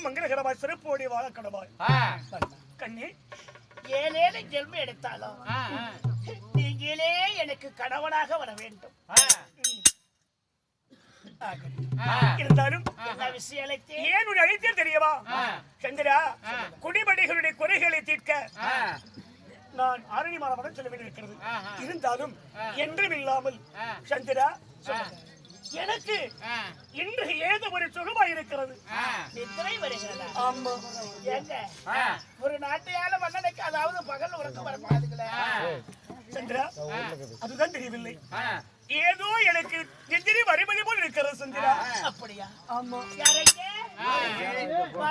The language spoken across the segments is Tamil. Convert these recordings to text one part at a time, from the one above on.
என்றென்றும் மங்களகரமாய் சிறப்போடி வாழ கடவாய் கண்ணே ஏழேழு ஜென்ம எடுத்தாலும் நீங்களே எனக்கு கணவனாக வர வேண்டும். இருந்தாலும் ஏன் உன் அழைத்தேன் தெரியுமா? சந்திரா குடிமணிகளுடைய குறைகளை தீர்க்க நான் ஆரணி மாதவனம் செல்ல வேண்டியிருக்கிறது. இருந்தாலும் என்றும் இல்லாமல் சந்திரா சொல்லுங்க. எனக்கு இன்று ஏதோ ஒரு சுகமா இருக்கிறது. நித்திரை வருகிறதா? ஆமா. ஏங்க ஒரு நாட்டையால மன்னனுக்கு அதாவது பகல் உறக்கம் வர பாதுகள சந்திரா அதுதான் தெரியவில்லை. ஏதோ எனக்கு நித்திரை வருவது போல் இருக்கிறது சந்திரா அப்படியா? ஆமா. யாரெங்க வா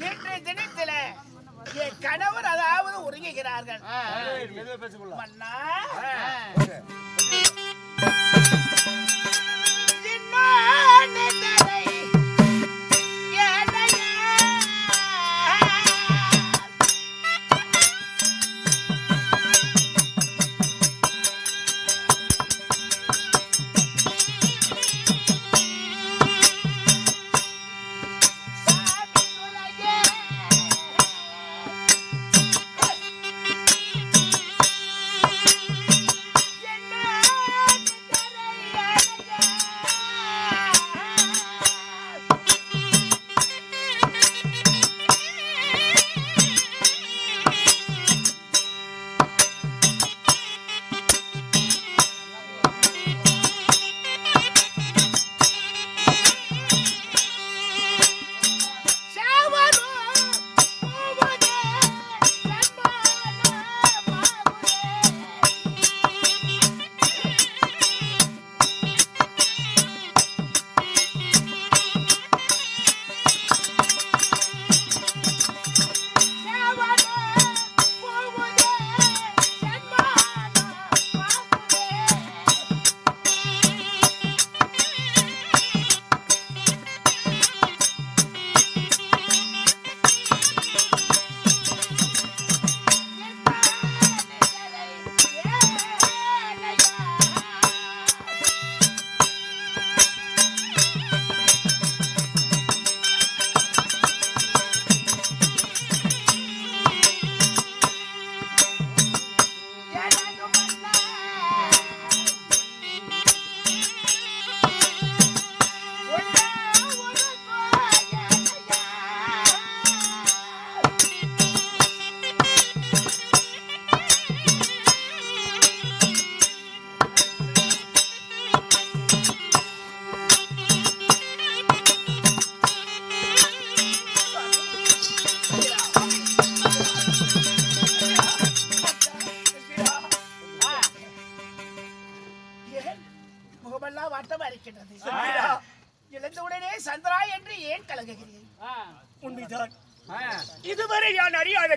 இன்றைய தினத்தில என் கணவர் அதாவது உறங்குகிறார்கள். மன்னா.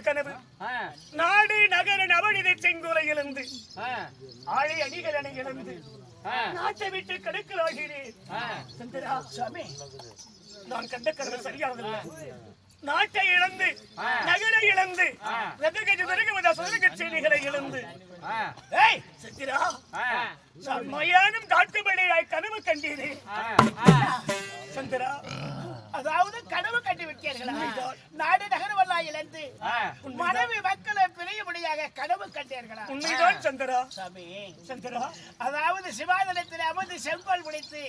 கனவு. நாடு நகர நவநித செங்குறையிலிருந்து ஆழை அணிகளனை இழந்து. நாட்டை விட்டு சந்திரா சுவாமி நான் கண்ட கனவு சரியானதில்லை நாட்டை இழந்து நகரை இழந்து செய்திகளை இழந்து. நான் மயானம் காட்டுபடியாய் கனவு கண்டீரே சந்திரா அதாவது கனவு கண்டு விட்டீர்களா? நாடு நகரவெல்லாம் இழந்து மனைவி மக்களை பிரியும்படியாக கனவு கண்டீர்களா? உண்மைதான் சந்திரா சாமி. சந்திரா அதாவது சிவாதனத்தில் அமர்ந்து செங்கோல் முடித்து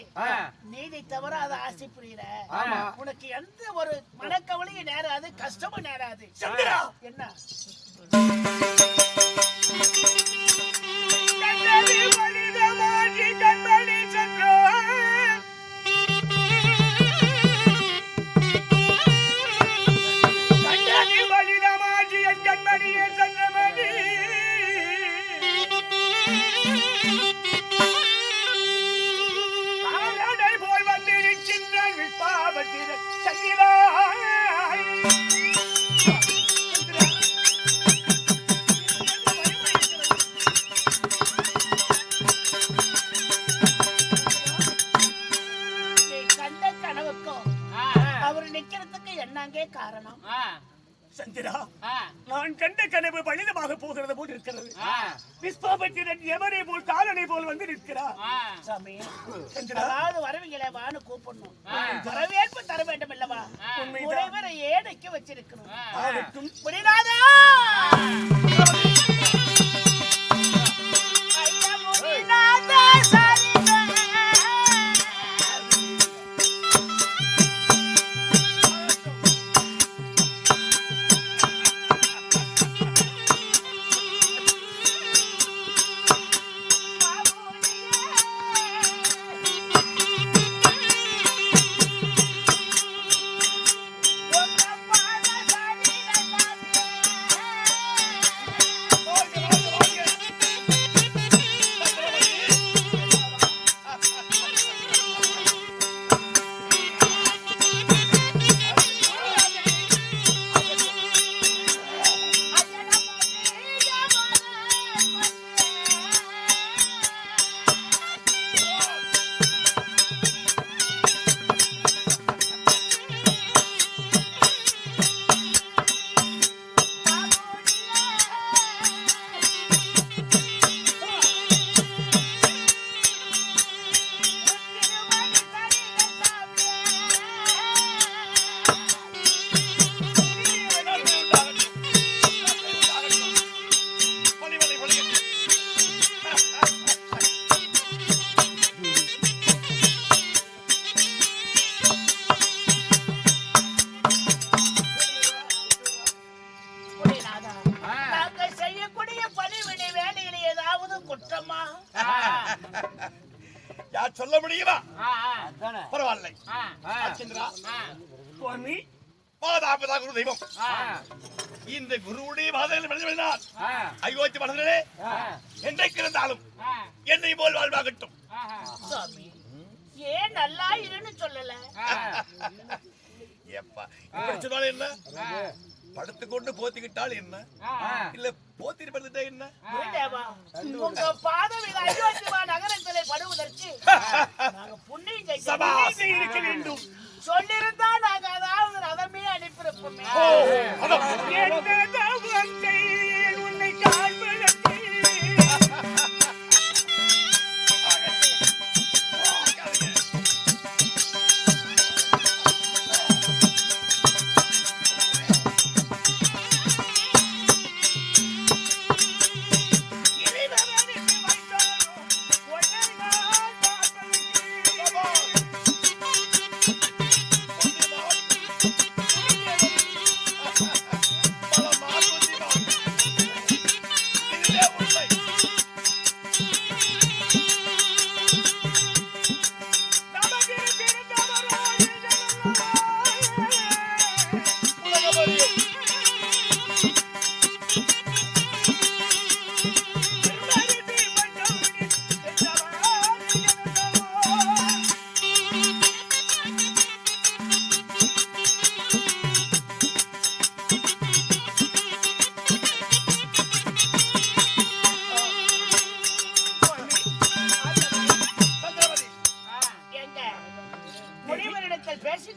நீதி தவிர அது ஆசை புரியல உனக்கு எந்த ஒரு மனக்கவலையும் நேராது கஷ்டமும் நேராது. சந்திரா என்ன? வந்து நிற்கிறார். சாமி அதாவது வரவீங்களே வான்னு கூப்பிடணும். வரவேற்பு தர வேண்டும் உண்மைதான். முனைவரை ஏடைக்கு வச்சிருக்கணும். முடியாதா முடியுமா? பரவாயில்லை. அர்ச்சந்திரா சுவாமி. மாதாபிதா குரு தெய்வம். இந்த குருவுடைய பாதையில் ஆ, அயோத்தி மனதிலே என்றைக்கு இருந்தாலும் என்னை போல் வாழ்வாகட்டும். ஏன் நல்லா இருன்னு சொல்லல? எப்பா இப்படி என்ன? படுத்துக்கொண்டு போத்திக்கிட்டால் என்ன? இல்ல போத்திட்டு படுத்துட்டா என்ன? இருக்க வேண்டும்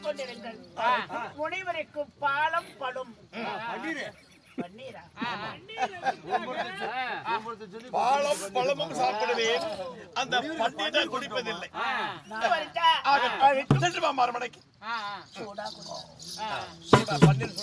கொண்டிருங்கள். முனிவருக்கு பாலம் படும். பாலம் பழமும் சாப்பிடுவேன். அந்த பன்னீர் குடிப்பதில்லை. சென்று சூடா. பன்னீர்